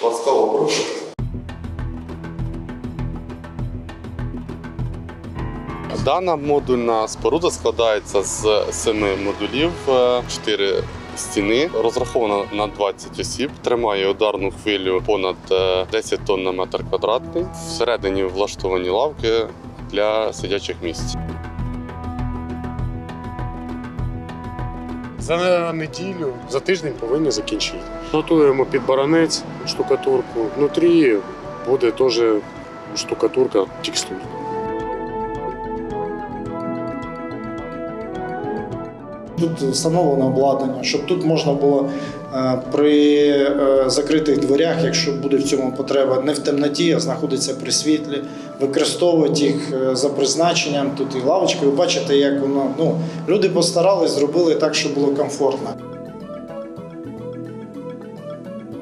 Ласкаво прошу. Дана модульна споруда складається з семи модулів, е, чотири стіни, розрахована на 20 осіб, тримає ударну хвилю понад е, 10 тонн на метр квадратний. Всередині влаштовані лавки для сидячих місць. За неділю, за тиждень повинні закінчити. Готуємо під баранець штукатурку. Внутрі буде теж штукатурка текстур. Тут встановлено обладнання, щоб тут можна було е, при е, закритих дверях, якщо буде в цьому потреба, не в темноті, а знаходиться при світлі, використовувати їх е, за призначенням. Тут і лавочки. Ви бачите, як воно ну люди постарались, зробили так, щоб було комфортно.